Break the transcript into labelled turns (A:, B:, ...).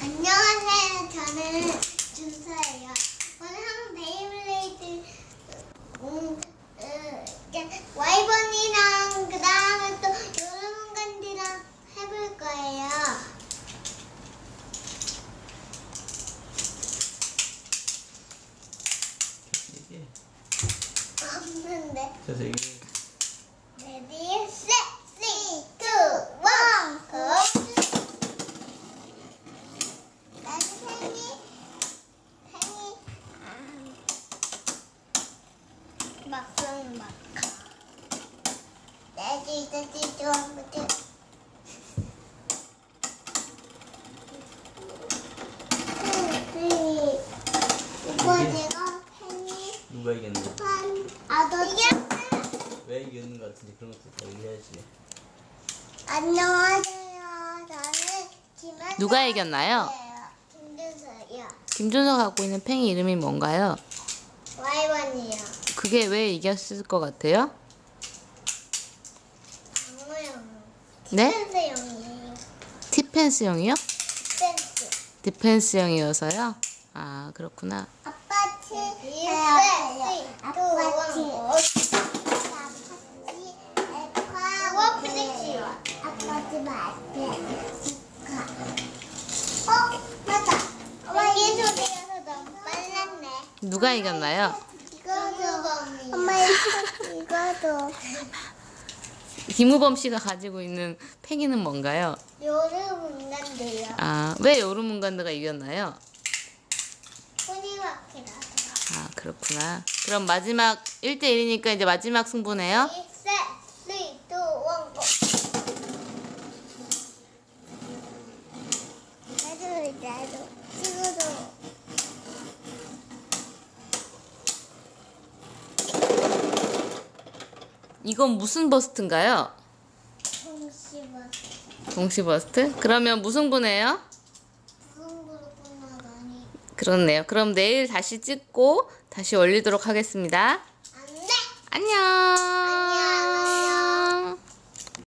A: 안녕하세요. 저는 준서예요. 오늘 한국 베이블레이드 음, 어, 이제 와이번이랑 그 다음에 또 요르문간디랑 해볼 거예요. 없는데.
B: 그래서 이게
A: 레디, 셋, 쓰리, 투, 원, 고! 나도 팽이, 팽이, 막상. 이거? 내가
B: 누가 이겼는지
A: 판, 아, 너 이겼어?
B: 왜 이겼는 것 같은지 그런 것도 다 얘기해야지
A: 안녕하세요. 저는 김한서.
C: 누가 이겼나요?
A: 김준서요.
C: 김준서 갖고 있는 팽이 이름이 뭔가요?
A: 와이번이요.
C: 그게 왜 이겼을 것 같아요? 네?
A: 펜스형이에요.
C: 티펜스형이요?
A: 펜스.
C: 디펜스형이어서요? 아 그렇구나.
A: 아빠 치. 해요. 아빠 치. 아빠 플렉시요. 아빠 치 맛있게. 어. 엄마 얘 소리여서 너무 빨랐네.
C: 누가 이겼나요?
A: 엄마 이거도
C: 김우범 씨가 가지고 있는 팽이는 뭔가요?
A: 여름 온난데요.
C: 아 왜 여름문간드가 이겼나요? 아 그렇구나. 그럼 마지막 1대1이니까 이제 마지막 승부네요.
A: 셋, 쓰리, 투, 원, 고. 나도.
C: 이건 무슨 버스트인가요?
A: 동시만
C: 동시 버스트? 그러면 무승부네요?
A: 무슨 많이.
C: 그렇네요. 그럼 내일 다시 찍고 다시 올리도록 하겠습니다.
A: 안돼.
C: 안녕.